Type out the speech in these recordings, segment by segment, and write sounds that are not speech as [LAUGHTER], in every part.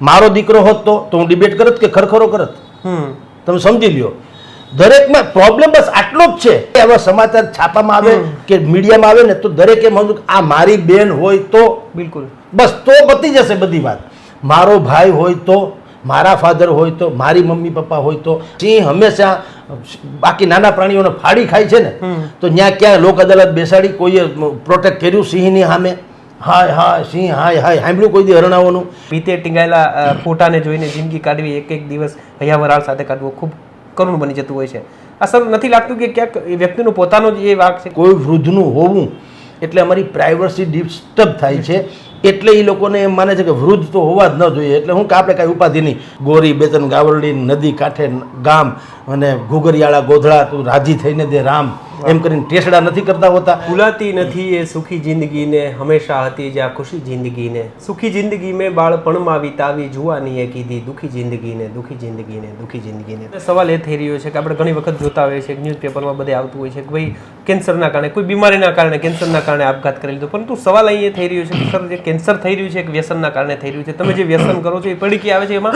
મારો દીકરો હોત તો તો હું ડિબેટ કરત કે ખરખરો કરત? હમ. તમે સમજી લ્યો. દરેકમાં પ્રોબ્લેમ બસ આટલો જ છે. એવા સમાચાર છાપામાં આવે કે મીડિયામાં આવે ને તો દરેકે સમજવું આ મારી બેન હોય તો બિલકુલ. બસ તો પતી જશે બધી વાત. મારો ભાઈ હોય તો મારા ફાધર હોય તો મારી મમ્મી પપ્પા હોય તો સિંહ હંમેશા બાકી નાના પ્રાણીઓને ફાડી ખાય છે ને તો ત્યાં ક્યાં લોક અદાલત બેસાડી કોઈએ પ્રોટેક્ટ કર્યું સિંહની સામે? હાય હાય સિંહ હાય હાય સાંભળ્યું કોઈ દી હરણાઓનું? પીતે ટીંગાયેલા ફોટાને જોઈને જિંદગી કાઢવી એક એક દિવસ હૈયાવરાળ સાથે કાઢવો ખૂબ કરુણ બની જતું હોય છે. આ સર નથી લાગતું કે ક્યાંક એ વ્યક્તિનું પોતાનો જ એ વાક છે? કોઈ વૃદ્ધનું હોવું એટલે અમારી પ્રાઇવસી ડિસ્ટર્બ થાય છે. એટલે એ લોકોને એમ માને છે કે વૃદ્ધ તો હોવા જ ન જોઈએ. એટલે હું કે આપણે કાંઈ ઉપાધિ નહીં. ગોરી બેતન ગાવરડી નદી કાંઠે ગામ અને ઘુગરિયાળા ગોધળા તું રાજી થઈને દે રામ. એમ કરીને ટેસડા નથી કરતા હોતા. ભૂલાતી નથી એ સુખી જિંદગીને હંમેશા હતી જે આ ખુશી જિંદગીને. સુખી જિંદગી મેં બાળપણમાં વિતાવી જુવાનીએ કીધી દુખી જિંદગીને દુખી જિંદગીને દુખી જિંદગીને. સવાલ એ થઈ રહ્યો છે કે આપણે ઘણી વખત જોતા હોઈએ છીએ ન્યૂઝપેપરમાં બધે આવતું હોય છે કે ભાઈ કેન્સરના કારણે, કોઈ બીમારીના કારણે, કેન્સરના કારણે આપઘાત કરી લીધો પરંતુ સવાલ અહીં એ થઈ રહ્યો છે સર, જે કેન્સર થઈ રહ્યું છે એક વ્યસનના કારણે થઈ રહ્યું છે? તમે જે વ્યસન કરો છો એ પડીકી આવે છે? એમાં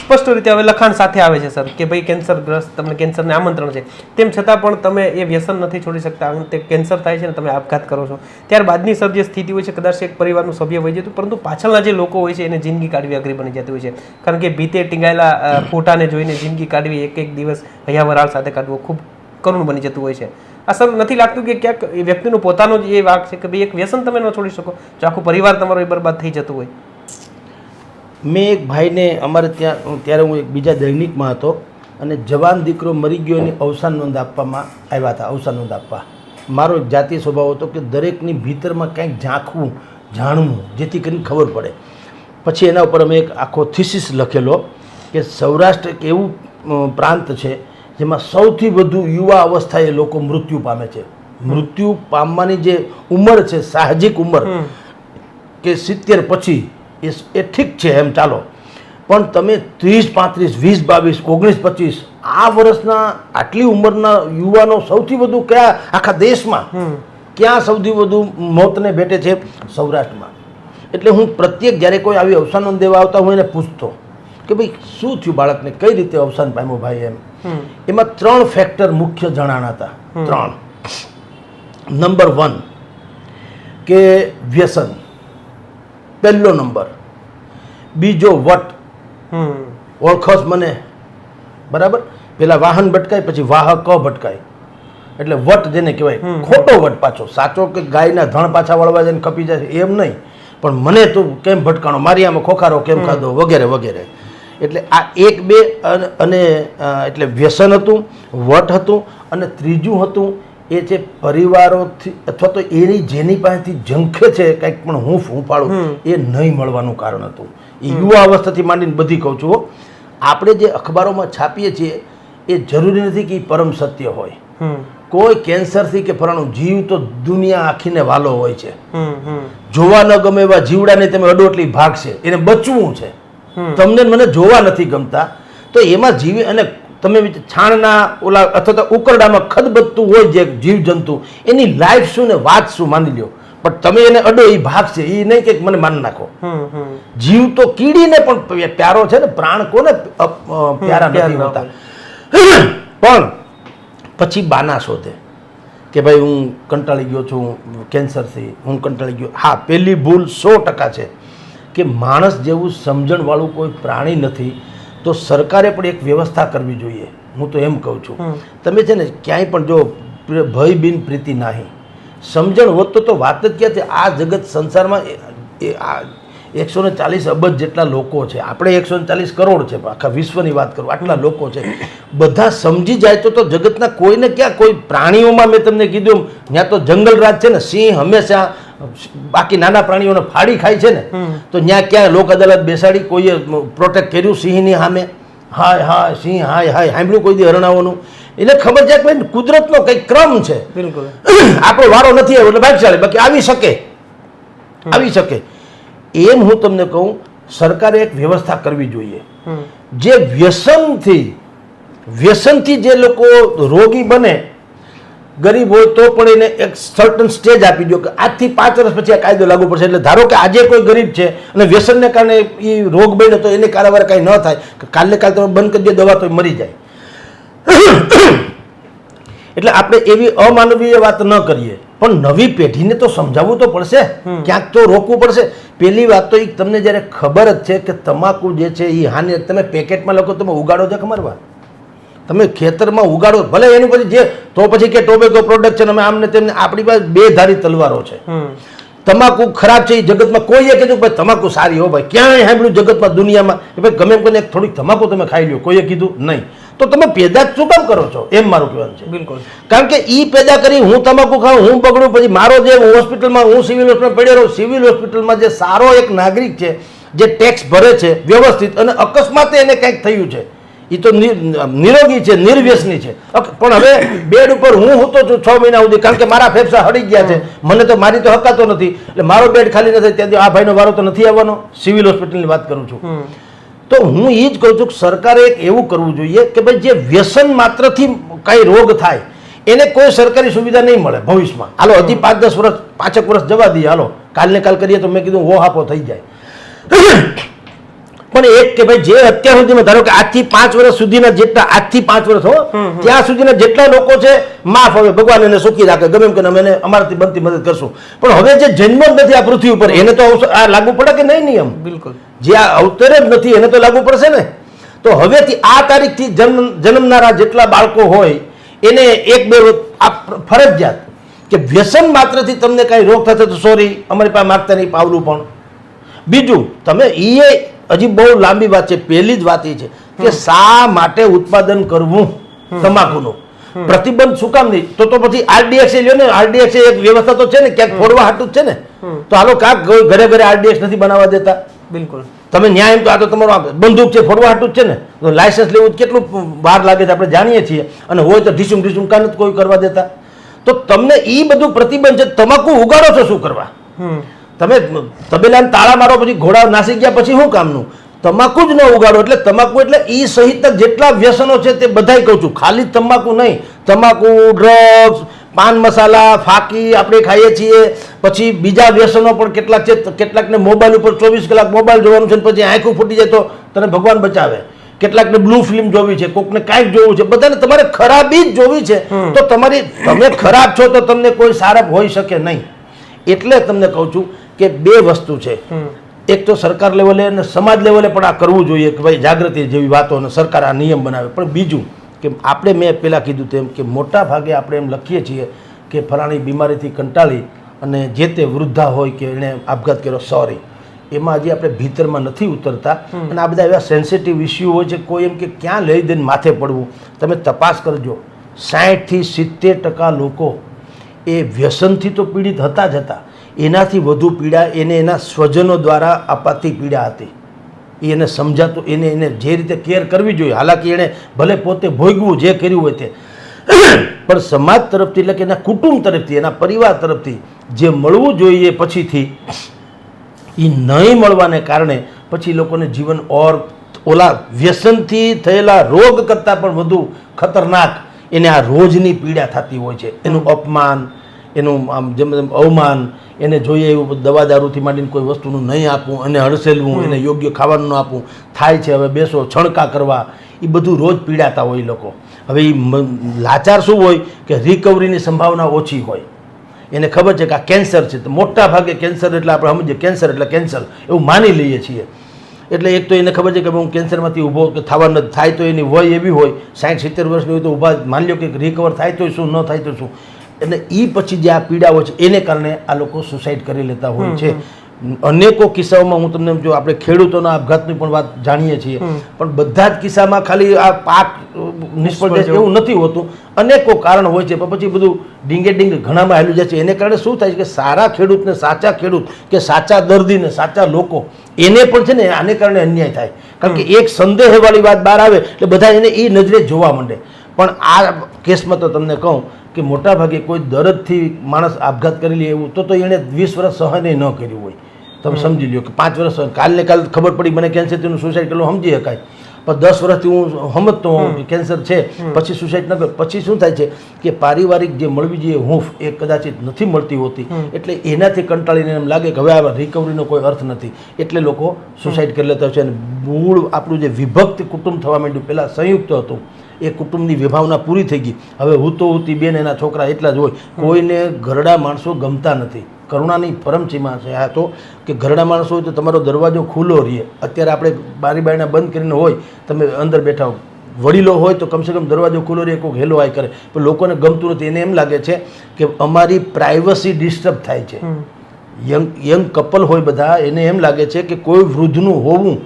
સ્પષ્ટ રીતે હવે લખાણ સાથે આવે છે, સર, કે ભાઈ કેન્સરગ્રસ્ત, તમને કેન્સરને આમંત્રણ છે. તેમ છતાં પણ તમે એ વ્યસન નથી છોડી શકતા. તે કેન્સર થાય છે ને તમે આપઘાત કરો છો. ત્યારબાદની સર, જે સ્થિતિ હોય છે, કદાચ એક પરિવારનું સભ્ય હોય જતું, પરંતુ પાછળના જે લોકો હોય છે, એને જિંદગી કાઢવી અઘરી બની જતી હોય છે. કારણ કે ભીતે ટીંગાયેલા ફોટાને જોઈને જિંદગી કાઢવી એક એક દિવસ હૈયાવરાળ સાથે કાઢવો ખૂબ કરુણ બની જતું હોય છે. આ સર નથી લાગતું કે ક્યાંક એ વ્યક્તિનો પોતાનો જ એ વાક છે કે ભાઈ એક વ્યસન તમે ન છોડી શકો, જો આખો પરિવાર તમારો એ બરબાદ થઈ જતું હોય. મેં એક ભાઈને અમારે ત્યાં ત્યારે હું એક બીજા દૈનિકમાં હતો અને જવાન દીકરો મરી ગયો એની અવસાન નોંધ આપવામાં આવ્યા હતા, અવસાન નોંધ આપવા. મારો એક જાતીય સ્વભાવ હતો કે દરેકની ભીતરમાં કંઈક ઝાંખવું, જાણવું, જેથી કરીને ખબર પડે. પછી એના ઉપર અમે એક આખો થિસિસ લખેલો કે સૌરાષ્ટ્ર એક એવું પ્રાંત છે જેમાં સૌથી વધુ યુવા અવસ્થાએ લોકો મૃત્યુ પામે છે. મૃત્યુ પામવાની જે ઉંમર છે સાહજિક ઉંમર કે સિત્તેર પછી એ એ ઠીક છે એમ ચાલો. પણ તમે ત્રીસ પાંત્રીસ વીસ બાવીસ ઓગણીસ પચીસ આ વર્ષના આટલી ઉંમરના યુવાનો સૌથી વધુ કયા આખા દેશમાં ક્યાં સૌથી વધુ મોતને ભેટે છે? સૌરાષ્ટ્રમાં. એટલે હું પ્રત્યેક જ્યારે કોઈ આવી અવસાન દેવા આવતા હું એને પૂછતો. કે ભાઈ શું થયું બાળકને? કઈ રીતે અવસાન પામ્યું ભાઈ એમ? એમાં ત્રણ ફેક્ટર મુખ્ય જણાણા હતા. ત્રણ. નંબર વન કે વ્યસન. પહેલો નંબર બીજો વટ. ઓળખસ મને. બરાબર? પેલા વાહન ભટકાય પછી વાહક ભટકાય. એટલે વટ જેને કહેવાય ખોટો વટ પાછો. સાચો કે ગાયના ધણ પાછા વળવા જઈને કપી જાય એમ નહીં. પણ મને તું કેમ ભટકાણો? મારી આમાં ખોખારો કેમ ખાધો? વગેરે વગેરે. એટલે આ એક બે અન- એટલે વ્યસન હતું વટ હતું અને ત્રીજું હતું એ છે પરિવારોથી અથવા તો એની જેની પાસેથી ઝંખે છે કંઈક પણ હું ફૂં પાડું એ નહીં મળવાનું કારણ હતું. એ યુવા અવસ્થાથી માંડીને બધી કહું છું આપણે જે અખબારોમાં છાપીએ છીએ એ જરૂરી નથી કે એ પરમ સત્ય હોય. કોઈ કેન્સરથી કે ફલાણું જીવ તો દુનિયા આખીને વાલો હોય છે. જોવા ન ગમે એવા જીવડાને તમે અડોટલી ભાગશે એને બચવું છે. તમને મને જોવા નથી ગમતા. તો એમાં જીવી અને તમે છાણના ઓલા અથવા તો ઉકરડામાં ખદબદતું હોય જે જીવજંતુ એની લાઈફ શું ને વાત શું માની લ્યો? પણ તમે એને અડો એ ભાગશે એ નહીં કે મને માન નાખો. જીવ તો કીડીને પણ પ્યારો છે ને પ્રાણ કોને પ્યારા નથી હોતા. [CLEARS THROAT] પણ પછી બાના શોધે કે ભાઈ હું કંટાળી ગયો છું કેન્સરથી હું કંટાળી ગયો. હા પહેલી ભૂલ સો ટકા છે. કે માણસ જેવું સમજણવાળું કોઈ પ્રાણી નથી તો સરકારે પણ એક વ્યવસ્થા કરવી જોઈએ. હું તો એમ કહું છું. તમે છે ને ક્યાંય પણ જો ભય બિન પ્રીતિ નાહી. સમજણ હોત તો તો વાત જ ક્યાં છે આ જગત સંસારમાં એકસો ને ચાલીસ અબજ જેટલા લોકો છે. આપણે એકસો ને ચાલીસ કરોડ છે આખા વિશ્વની વાત કરું આટલા લોકો છે. બધા સમજી જાય તો તો જગતના કોઈને ક્યાં કોઈ પ્રાણીઓમાં મેં તમને કીધું ત્યાં તો જંગલ રાજ છે ને સિંહ હંમેશા બાકી નાના પ્રાણીઓને ફાડી ખાય છે ને તો ત્યાં ક્યાં લોક અદાલત બેસાડી કોઈએ પ્રોટેક્ટ કર્યું સિંહની સામે? હાય હાય સિંહ હાય હાય સાંભળ્યું કોઈ દી હરણાઓનું? એટલે ખબર છે કે કુદરતનો કંઈક ક્રમ છે. બિલકુલ. [CLEARS THROAT] આપણો વારો નથી આવ્યો એટલે ભાગશાળી બાકી આવી શકે. આવી શકે. એમ હું તમને કહું સરકારે એક વ્યવસ્થા કરવી જોઈએ. જે વ્યસનથી વ્યસનથી જે લોકો રોગી બને ગરીબ હોય તો પણ એને એક સર્ટન સ્ટેજ આપી દો કે આજથી પાંચ વર્ષ પછી આ કાયદો લાગુ પડશે. એટલે ધારો કે આજે કોઈ ગરીબ છે અને વ્યસનને કારણે એ રોગ બન્યો તો એને કારવાર કાંઈ ન થાય કે કાલને કાલે તમે બંધ કરી દો દવા તો મરી જાય. એટલે આપણે એવી અમાનવીય વાત ન કરીએ. પણ નવી પેઢીને તો સમજાવવું તો પડશે. ક્યાંક તો રોકવું પડશે. પેલી વાત તો એ તમને જ્યારે ખબર જ છે કે તમાકુ જે છે એ હાનિ તમે પેકેટમાં લખો તમે ઉગાડો છો ખમરવા તમે ખેતરમાં ઉગાડો ભલે એની પછી જે તો પછી કે ટોબેકો પ્રોડક્શન અમે આમને તેમને આપણી પાસે બે ધારી તલવારો છે. તમાકુ ખરાબ છે એ જગતમાં કોઈએ કીધું ભાઈ તમાકુ સારી હો ભાઈ ક્યાંય સાંભળ્યું જગતમાં દુનિયામાં? કે ભાઈ ગમે એમ કરીને એક થોડીક તમાકુ તમે ખાઈ લો કોઈએ કીધું? નહીં. તો તમે પેદા શું કામ કરો છો? એમ મારું કહેવાનું છે. બિલકુલ. કારણ કે એ પેદા કરી હું તમાકુ ખાઉં હું બગડું પછી મારો જે હોસ્પિટલમાં હું સિવિલ હોસ્પિટલ પડ્યો રહું સિવિલ હોસ્પિટલમાં જે સારો એક નાગરિક છે જે ટેક્સ ભરે છે વ્યવસ્થિત અને અકસ્માતે એને કંઈક થયું છે. એ તો નિરોગી છે નિર્વ્યસની છે. પણ હવે બેડ ઉપર હું હોતો છું છ મહિના સુધી કારણ કે મારા ફેફસા હડી ગયા છે. મને તો મારી તો હકાતો નથી. એટલે મારો બેડ ખાલી નથી ત્યાંથી આ ભાઈનો વારો તો નથી આવવાનો. સિવિલ હોસ્પિટલની વાત કરું છું. તો હું એ જ કહું છું કે સરકારે એક એવું કરવું જોઈએ કે ભાઈ જે વ્યસન માત્રથી કાંઈ રોગ થાય એને કોઈ સરકારી સુવિધા નહીં મળે ભવિષ્યમાં. હાલો હજી પાંચ દસ વર્ષ પાંચેક વર્ષ જવા દઈએ. હાલો કાલને કાલ કરીએ તો મેં કીધું હો હાપો થઈ જાય. પણ એક કે ભાઈ જે અત્યાર સુધીમાં ધારો કે આજથી પાંચ વર્ષ સુધીના જેટલા આજથી પાંચ વર્ષ હો ત્યાં સુધીના જેટલા લોકો છે માફ હવે ભગવાન એને સુખી રાખે ગમે એમ કે અમે એને અમારાથી બનતી મદદ કરશું. પણ હવે જે જન્મ જ નથી આ પૃથ્વી ઉપર એને તો આ લાગુ પડે કે નહીં નિયમ? બિલકુલ. જે આ અવતરે જ નથી એને તો લાગુ પડશે ને? તો હવેથી આ તારીખથી જન્મ જન્મનારા જેટલા બાળકો હોય એને એક બે આ ફરજિયાત કે વ્યસન માત્રથી તમને કાંઈ રોગ થશે તો સોરી અમારી પાસે માગતા નહીં પાવલું પણ. બીજું તમે એ હજી બહુ લાંબી વાત છે પહેલી જ વાત એ છે કે શા માટે ઉત્પાદન કરવું તમાકુનું? પ્રતિબંધ શું કામ નહીં? તો તો પછી આરડીએક્સ લ્યો ને આરડીએક્સ એક વ્યવસ્થા તો છે ને ક્યાંક ફોડવા હાટું જ છે ને. તો હાલો કાંક ઘરે ઘરે આરડીએક્સ નથી બનાવવા દેતા. બિલકુલ. તમે ન્યાય એમ તો આ તો તમારો બંદૂક છે ફોડવા હાટું જ છે ને. તો લાયસન્સ લેવું કેટલું વાર લાગે છે આપણે જાણીએ છીએ. અને હોય તો ઢીસુમ ઢીસુમ કાન કોઈ કરવા દેતા. તો તમને એ બધું પ્રતિબંધ છે તમાકુ ઉગાડો છો શું કરવા? તમે તબેલાને તાળા મારો પછી ઘોડા નાસી ગયા પછી શું કામનું? તમાકુ જ ન ઉગાડો એટલે તમાકુ એટલે એ સહિત જેટલા વ્યસનો છે તે બધાય કહું છું. ખાલી તમાકુ નહીં. તમાકુ ડ્રગ્સ પાન મસાલા ફાકી આપણે ખાઈએ છીએ. પછી બીજા વ્યસનો પણ કેટલાક છે કેટલાકને મોબાઈલ ઉપર ચોવીસ કલાક મોબાઈલ જોવાનું છે પછી આંખું ફૂટી જાય તો તને ભગવાન બચાવે. કેટલાકને બ્લુ ફિલ્મ જોવી છે કોકને કાંઈક જોવું છે. બધાને તમારે ખરાબી જ જોવી છે. તો તમારી તમે ખરાબ છો તો તમને કોઈ સારા હોઈ શકે નહીં. એટલે તમને કહું છું કે બે વસ્તુ છે. એક તો સરકાર લેવલે અને સમાજ લેવલે પણ આ કરવું જોઈએ કે ભાઈ જાગૃતિ જેવી વાતો અને સરકાર આ નિયમ બનાવે. પણ બીજું કે આપણે મેં પહેલાં કીધું તેમ કે મોટા ભાગે આપણે એમ લખીએ છીએ કે ફલાણી બીમારીથી કંટાળી અને જે તે વૃદ્ધા હોય કે એણે આપઘાત કર્યો સોરી એમાં હજી આપણે ભીતરમાં નથી ઉતરતા. અને આ બધા એવા સેન્સિટિવ ઇસ્યુ હોય છે કોઈ એમ કે ક્યાં લઈ દઈને માથે પડવું? તમે તપાસ કરજો. સાહીઠથી સિત્તેર ટકા લોકો એ વ્યસનથી તો પીડિત હતા જ હતા. એનાથી વધુ પીડા એને એના સ્વજનો દ્વારા અપાતી પીડા હતી. એને સમજાતું, એને એને જે રીતે કેર કરવી જોઈએ. હાલાકી એણે ભલે પોતે ભોગવું જે કર્યું હોય તે. પણ સમાજ તરફથી એટલે કે એના કુટુંબ તરફથી, એના પરિવાર તરફથી જે મળવું જોઈએ પછીથી એ નહીં મળવાને કારણે પછી લોકોને જીવન ઓર ઓલા વ્યસનથી થયેલા રોગ કરતાં પણ વધુ ખતરનાક એને આ રોજની પીડા થતી હોય છે. એનું અપમાન એનું આમ જેમ જેમ અવમાન એને જોઈએ એવું દવા દારૂથી માંડીને કોઈ વસ્તુનું નહીં આપવું એને હડસેલવું એને યોગ્ય ખાવાનું ન આપવું. થાય છે હવે બેસો છણકા કરવા. એ બધું રોજ પીડાતા હોય એ લોકો. હવે એ લાચાર શું હોય? કે રિકવરીની સંભાવના ઓછી હોય. એને ખબર છે કે આ કેન્સર છે. તો મોટા ભાગે કેન્સર એટલે આપણે સમજીએ કેન્સર એટલે કેન્સર. એવું માની લઈએ છીએ. એટલે એક તો એને ખબર છે કે હું કેન્સરમાંથી ઊભો કે થવા ન થાય તો એની વય એવી હોય. સાઠ સિત્તેર વર્ષની હોય તો ઊભા માની લો કે રિકવર થાય તો શું ન થાય તો શું. એટલે એ પછી જે આ પીડા હોય છે એને કારણે આ લોકો સુસાઇડ કરી લેતા હોય છે. અનેકો કિસ્સાઓમાં હું તમને જો આપણે ખેડૂતોના આપઘાતની પણ વાત જાણીએ છીએ પણ બધા જ કિસ્સામાં ખાલી આ પાક નિષ્ફળ જાય એવું નથી હોતું. અનેકો કારણ હોય છે પણ પછી બધું ડીંગે ડીંગ ઘણામાં હેલું જાય છે. એને કારણે શું થાય છે કે સારા ખેડૂતને સાચા ખેડૂત કે સાચા દર્દીને સાચા લોકો એને પણ છે ને આને કારણે અન્યાય થાય. કારણ કે એક સંદેહવાળી વાત બહાર આવે એટલે બધા એને એ નજરે જોવા માંડે. પણ આ કેસમાં તો તમને કહું કે મોટાભાગે કોઈ દર્દથી માણસ આપઘાત કરી લે એવું તો તો એણે વીસ વર્ષ સહને ન કર્યું હોય. તમે સમજી લ્યો કે પાંચ વર્ષ કાલને કાલ ખબર પડી મને કેન્સર તેનું સુસાઇડ કરેલું સમજી શકાય. પણ દસ વર્ષથી હું સમજતો હોઉં કેન્સર છે પછી સુસાઇડ ન પછી શું થાય છે કે પારિવારિક જે મળવી જોઈએ હૂંફ એ કદાચિત નથી મળતી હોતી. એટલે એનાથી કંટાળીને એમ લાગે કે હવે આ રિકવરીનો કોઈ અર્થ નથી. એટલે લોકો સુસાઇડ કરી લેતા હોય છે. અને મૂળ આપણું જે વિભક્ત કુટુંબ થવા માંડ્યું પહેલાં સંયુક્ત હતું. એ કુટુંબની વિભાવના પૂરી થઈ ગઈ. હવે હું તો હુતી બેન એના છોકરા એટલા જ હોય. કોઈને ઘરડા માણસો ગમતા નથી. કરુણાની પરમસીમા છે આ તો કે ઘરડા માણસો હોય તો તમારો દરવાજો ખુલ્લો રહે. અત્યારે આપણે બારી બારીના બંધ કરીને હોય તમે અંદર બેઠા હો. વડીલો હોય તો કમસે કમ દરવાજો ખુલ્લો રહે કોઈક હેલો આય કરે. પણ લોકોને ગમતું નથી. એને એમ લાગે છે કે અમારી પ્રાઇવસી ડિસ્ટર્બ થાય છે. યંગ યંગ કપલ હોય બધા એને એમ લાગે છે કે કોઈ વૃદ્ધનું હોવું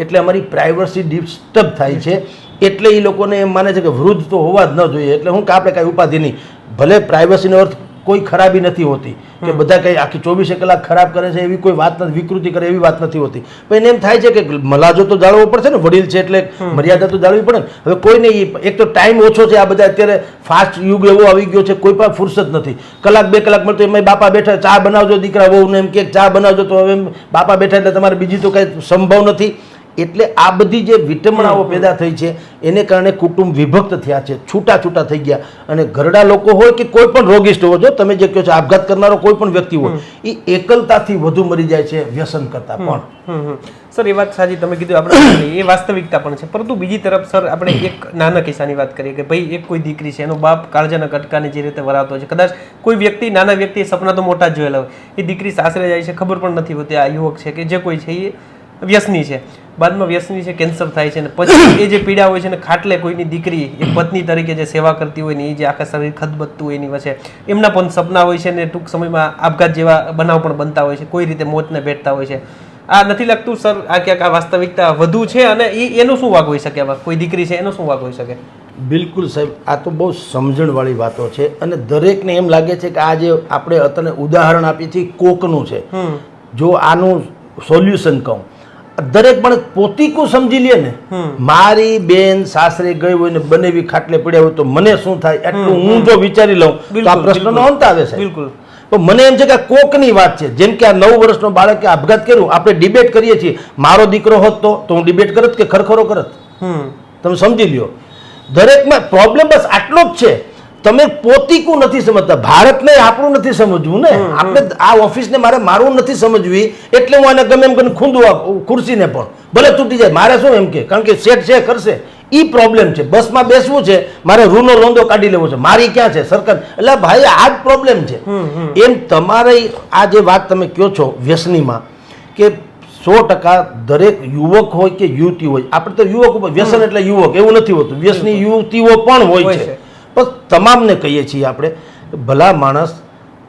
એટલે અમારી પ્રાઇવસી ડિસ્ટર્બ થાય છે. એટલે એ લોકોને એમ માને છે કે વૃદ્ધ તો હોવા જ ન જોઈએ. એટલે હું કે આપણે કાંઈ ઉપાધિ નહીં. ભલે પ્રાઇવસીનો અર્થ કોઈ ખરાબી નથી હોતી કે બધા કંઈ આખી ચોવીસે કલાક ખરાબ કરે છે એવી કોઈ વાત નથી વિકૃતિ કરે એવી વાત નથી હોતી. પણ એને એમ થાય છે કે મલાજો તો જાળવવો પડશે ને વડીલ છે એટલે મર્યાદા તો જાળવી પડે ને. હવે કોઈને એક તો ટાઈમ ઓછો છે આ બધા અત્યારે ફાસ્ટ યુગ એવો આવી ગયો છે કોઈ પણ ફુરસત નથી. કલાક બે કલાક મળતો એમાં બાપા બેઠા ચા બનાવજો દીકરા વહુને એમ કે ચા બનાવજો. તો હવે એમ બાપા બેઠા એટલે તમારે બીજી તો કાંઈ સંભવ નથી. એટલે આ બધી જે વિટમણાઓ પેદા થઈ છે એને કારણે કુટુંબ વિભક્ત થયા છે છૂટા છૂટા થઈ ગયા. અને ઘરડા લોકો હોય કે કોઈ પણ રોગિસ્ટ હોય જો તમે જે કહો છો આપઘાત કરનારો કોઈ પણ વ્યક્તિ હોય એ એકલતાથી વધુ મરી જાય છે વ્યસન કરતા પણ. સર એ વાત સાચી તમે કીધું આપણે [COUGHS] એ વાસ્તવિકતા પણ છે. પરંતુ બીજી તરફ સર આપણે એક નાના કિસ્સાની વાત કરીએ કે ભાઈ એક કોઈ દીકરી છે એનો બાપ કાળજાના કટકાને જે રીતે વરાતો છે. કદાચ કોઈ વ્યક્તિ નાના વ્યક્તિ સપના તો મોટા જ જોયેલા હોય. એ દીકરી સાસરે જાય છે ખબર પણ નથી હોતી આ યુવક છે કે જે કોઈ છે એ વ્યસની છે. બાદમાં વ્યસની છે કેન્સર થાય છે ને પછી એ જે પીડા હોય છે ને ખાટલે કોઈની દીકરી એ પત્ની તરીકે જે સેવા કરતી હોય ને એ જે આખા શરીર ખદબદતું હોય એની વચ્ચે એમના પણ સપના હોય છે ને ટૂંક સમયમાં આપઘાત જેવા બનાવ પણ બનતા હોય છે કોઈ રીતે મોતને ભેટતા હોય છે. આ નથી લાગતું સર આ ક્યાંક આ વાસ્તવિકતા વધુ છે અને એ એનો શું વાગ હોઈ શકે આમાં? કોઈ દીકરી છે એનો શું વાગ હોઈ શકે? બિલકુલ સાહેબ આ તો બહુ સમજણવાળી વાતો છે અને દરેકને એમ લાગે છે કે આ જે આપણે અત્યારે ઉદાહરણ આપીએ છીએ એ કોકનું છે. જો આનું સોલ્યુશન કહું દરેક પણ પોતીકું સમજી લે ને મારી બેન સાસરે ગઈ હોય ને બનેવી ખાટલે પડ્યા હોય તો મને શું થાય? એટલું હું જો વિચારી લઉં તો આ પ્રશ્નનો અંત આવે છે બિલકુલ. તો મને એમ છે કે કોકની વાત છે. જેમ કે આ નવ વર્ષનો બાળકે આપઘાત કર્યું આપણે ડિબેટ કરીએ છીએ. મારો દીકરો હોત તો તો હું ડિબેટ કરત કે ખરખરો કરત? તમે સમજી લ્યો. દરેકમાં પ્રોબ્લેમ બસ આટલો જ છે. તમે પોતીકું નથી સમજતા. ભારતને આપણું નથી સમજવું ને. આપણે આ ઓફિસને મારે મારું નથી સમજવી એટલે હું આને ગમે એમ કરીને ખૂંદું ખુરશીને પણ. ભલે તૂટી જાય મારે શું એમ કે? કારણ કે સેટ છે કરશે. એ પ્રોબ્લેમ છે. બસમાં બેસવું છે મારે રૂનો રોંદો કાઢી લેવો છે. મારી ક્યાં છે? સરકાર. એટલે ભાઈ આ જ પ્રોબ્લેમ છે. એમ તમારે આ જે વાત તમે કહો છો વ્યસનીમાં કે સો ટકા દરેક યુવક હોય કે યુવતી હોય આપણે તો યુવક ઉપર વ્યસન એટલે યુવક એવું નથી હોતું. વ્યસની યુવતીઓ પણ હોય છે. પણ તમામને કહીએ છીએ આપણે ભલા માણસ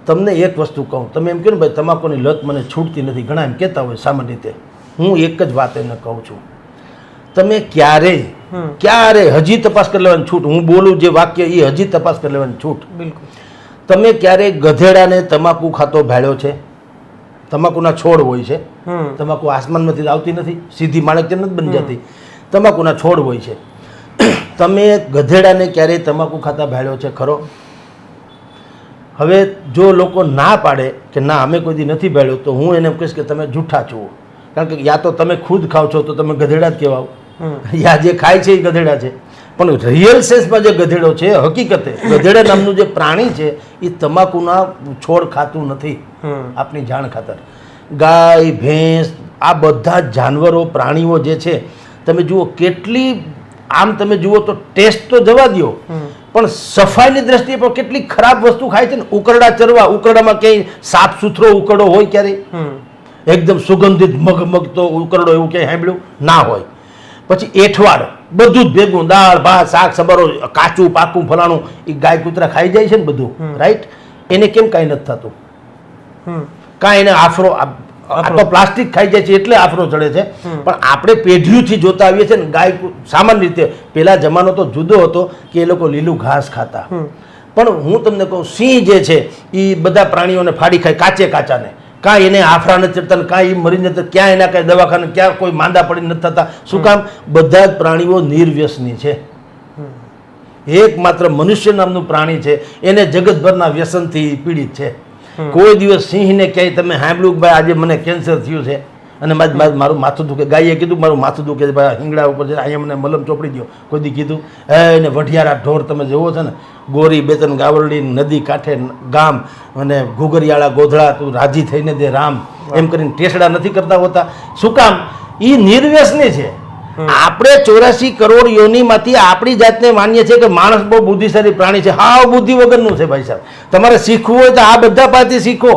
તમને એક વસ્તુ કહું તમે એમ કહો ને ભાઈ તમાકુની લત મને છૂટતી નથી. ઘણા એમ કહેતા હોય સામાન્ય રીતે. હું એક જ વાત એને કહું છું. તમે ક્યારેય ક્યારે હજી તપાસ કરી લેવાની છૂટ? હું બોલું જે વાક્ય એ હજી તપાસ કરી લેવાની છૂટ. બિલકુલ. તમે ક્યારેય ગધેડાને તમાકુ ખાતો ભાળ્યો છે? તમાકુના છોડ હોય છે. તમાકુ આસમાનમાંથી આવતી નથી. સીધી માણેક તેમ નથી બની જતી. તમાકુના છોડ હોય છે. તમે ગધેડાને ક્યારેય તમાકુ ખાતા ભાળ્યો છે ખરો? હવે જો લોકો ના પાડે કે ના અમે કોઈ દી નથી ભાળ્યો તો હું એને કહીશ કે તમે જૂઠા છો. કારણ કે યા તો તમે ખુદ ખાવ છો તો તમે ગધેડા જ કહેવાઓ. યા જે ખાય છે એ ગધેડા છે. પણ રિયલ સેન્સમાં જે ગધેડો છે હકીકતે ગધેડા નામનું જે પ્રાણી છે એ તમાકુના છોડ ખાતું નથી. આપની જાણ ખાતર. ગાય ભેંસ આ બધા જાનવરો પ્રાણીઓ જે છે તમે જુઓ કેટલી આમ તમે જુઓ તો ટેસ્ટ તો જવા દ્યો. પણ સફાઈની દ્રષ્ટિએ પણ કેટલી ખરાબ વસ્તુ ખાય છે ને? ઉકરડા ચરવા ઉકરડામાં ક્યાંય સાફ સુથરો ઉકરડો હોય ક્યારેય? એકદમ સુગંધિત મગ મગ ઉકરડો એવું ક્યાંય સાંભળ્યું? ના હોય. પછી એઠવાડ બધું જ ભેગું દાળ ભાત શાક સબારો કાચું પાકું ફલાણું એ ગાય કૂતરા ખાઈ જાય છે ને બધું રાઈટ એને કેમ કાંઈ નથી થતું? કાંઈ એને આફરો તો પ્લાસ્ટિક ખાઈ જાય છે એટલે આફરો ચડે છે. પણ આપણે પેઢીઓથી જોતા આવીએ છીએ ને ગાય સામાન્ય રીતે પહેલા જમાનો તો જુદો હતો કે એ લોકો લીલું ઘાસ ખાતા. પણ હું તમને કહું સિંહ જે છે એ બધા પ્રાણીઓને ફાડી ખાય કાચે કાચાને. કાંઈ એને આફરા નથી ચડતા કાંઈ ઈ મરી નથી ક્યાં એના કાંઈ દવાખાને ક્યાં કોઈ માંદા પડી નથી થતા. શું કામ? બધા જ પ્રાણીઓ નિર્વ્યસની છે. એકમાત્ર મનુષ્ય નામનું પ્રાણી છે. એને જગતભરના વ્યસનથી પીડિત છે. કોઈ દિવસ સિંહને ક્યાંય તમે સાંભળ્યું કે ભાઈ આજે મને કેન્સર થયું છે? અને માર- માથું દુખે. ગાઈએ કીધું મારું માથું દુખે છે ભાઈ હિંગડા ઉપર છે અહીંયા મને મલમ ચોપડી દો કોઈ દી કીધું હે ને વઢિયારા ઢોર તમે જોવો છો ને ગોરી બેતન ગાવરડી નદી કાંઠે ગામ અને ઘુગરિયાળા ગોધડા તું રાજી થઈને દે રામ. એમ કરીને ટેસડા નથી કરતા હોતા. શું કામ? એ નિર્વ્યસની છે. આપણે ચોરાસી કરોડ યોનીમાંથી આપણી જાતને માનીએ છીએ કે માણસ બહુ બુદ્ધિશાળી પ્રાણી છે. હાવ બુદ્ધિ વગરનું છે ભાઈ સાહેબ. તમારે શીખવું હોય તો આ બધા પાસેથી શીખો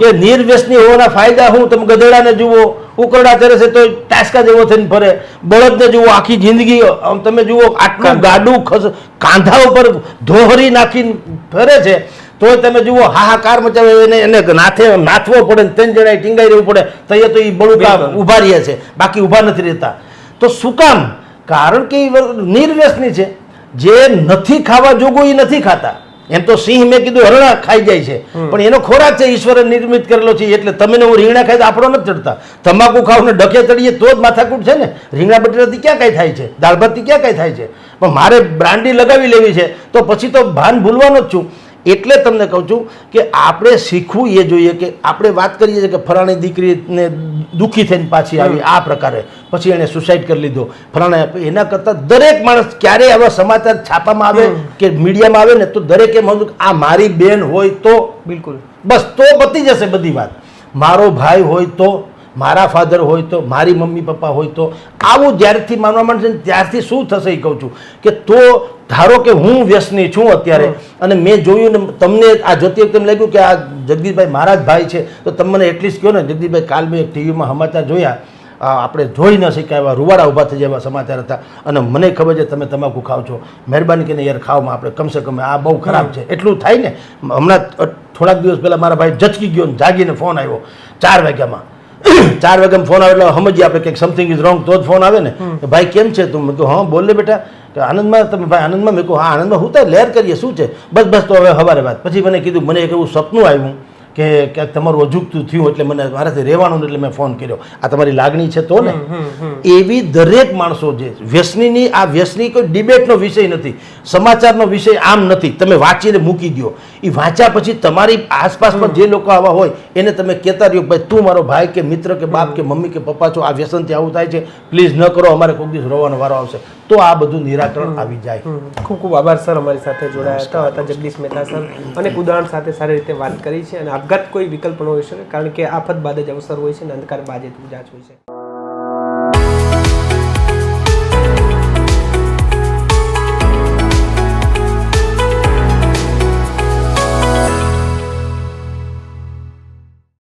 કે નિર્વ્યસની હોવાના ફાયદા શું? તમે ગધેડાને જુઓ ઉકરડા ચરે છે તો ટાસકા જેવો થઈને ફરે. બળદને જુઓ આખી જિંદગી તમે જુઓ આટલું ગાડું ખસ કાંધા ઉપર ધોહરી નાખીને ફરે છે. તોય તમે જુઓ હાહાકાર મચાવે એને એને નાથે નાથવો પડે ને ત્રણ જણાએ ટીંગાઈ રહેવું પડે. તો એ તો એ બળુકા ઊભા રહ્યા છે. બાકી ઊભા નથી રહેતા. તો શું કામ? કારણ કે એ નિર્વ્યસની છે. જે નથી ખાવા જોગું એ નથી ખાતા. એમ તો સિંહ મેં કીધું હરણા ખાઈ જાય છે. પણ એનો ખોરાક છે ઈશ્વરે નિર્મિત કરેલો છે એટલે તમે હું રીંગણા ખાઈ તો આપણો નથી ચડતા તમાકુ ખાવ ને ડકે ચડીએ તો જ માથાકૂટ છે ને. રીંગણા બટેરાથી ક્યાં કાંઈ થાય છે? દાળ ભાતથી ક્યાં કાંઈ થાય છે? પણ મારે બ્રાન્ડી લગાવી લેવી છે. તો પછી તો ભાન ભૂલવાનો જ છું. એટલે તમને કહું છું કે આપણે શીખવું એ જોઈએ કે આપણે વાત કરીએ છીએ કે ફલાણી દીકરીને દુઃખી થઈને પાછી આવી આ પ્રકારે. પછી એણે સુસાઇડ કરી લીધો. ફલાણે એના કરતાં દરેક માણસ ક્યારેય આવા સમાચાર છાપામાં આવે કે મીડિયામાં આવે ને તો દરેકે માનું કે આ મારી બેન હોય તો બિલકુલ. બસ તો પતી જશે બધી વાત. મારો ભાઈ હોય તો મારા ફાધર હોય તો મારી મમ્મી પપ્પા હોય તો આવું જ્યારથી માનવા માંડશે ને ત્યારથી શું થશે એ કહું છું કે તો ધારો કે હું વ્યસની છું અત્યારે અને મેં જોયું ને તમને આ જોતી વખતે એમ લાગ્યું કે આ જગદીશભાઈ મારા જ ભાઈ છે તો તમને મને એટલીસ્ટ કહો ને જગદીશભાઈ કાલ મેં એક ટીવીમાં સમાચાર જોયા આપણે જોઈ ન શક્યા એવા રૂવાડા ઊભા થઈ જાય સમાચાર હતા. અને મને ખબર છે તમે તમાકુ ખાવ છો. મહેરબાની કરીને યાર ખાવમાં આપણે કમસે કમ આ બહુ ખરાબ છે. એટલું થાય ને હમણાં થોડાક દિવસ પહેલાં મારા ભાઈ જચકી ગયો ને જાગીને ફોન આવ્યો ચાર વાગ્યામાં. [COUGHS] ચાર વાગે ફોન આવે એટલે સમજીએ આપણે કંઈક સમથિંગ ઇઝ રોંગ તો જ ફોન આવે ને. કે ભાઈ કેમ છે તું? મેં કહ્યું હા બોલ ને બેટા. કે આનંદમાં તમે ભાઈ આનંદમાં મેં કહું હા આનંદમાં હું તો લેર કરીએ શું છે? બસ બસ તો હવે સવારે વાત. પછી મને કીધું મને એક એવું સપનું આવ્યું. કે ક્યાંક તમારું અજુગતું થયું એટલે મને મારાથી રહેવાનું એટલે મેં ફોન કર્યો. આ તમારી લાગણી છે તો ને? એવી દરેક માણસો જે વ્યસનીની આ વ્યસની કોઈ ડિબેટનો વિષય નથી. સમાચારનો વિષય આમ નથી. તમે વાંચીને મૂકી દો એ વાંચ્યા પછી તમારી આસપાસમાં જે લોકો આવા હોય એને તમે કહેતા રહ્યો ભાઈ તું મારો ભાઈ કે મિત્ર કે બાપ કે મમ્મી કે પપ્પા છો આ વ્યસનથી આવું થાય છે. પ્લીઝ ન કરો અમારે કોઈક દિવસ રોવાનો વારો આવશે. તો આ બધું નિરાકરણ આવી જાય. ખૂબ ખૂબ આભાર સર અમારી સાથે જોડાયા હતા. હતા જગદીશ મહેતા સર. અનેક ઉદાહરણ સાથે સારી રીતે વાત કરી છે અને આપઘાત કોઈ વિકલ્પ ન હોઈ શકે, કારણ કે આફત બાદ જ અવસર હોય છે અને અંધકાર બાદ જ ઉજાજ હોય છે.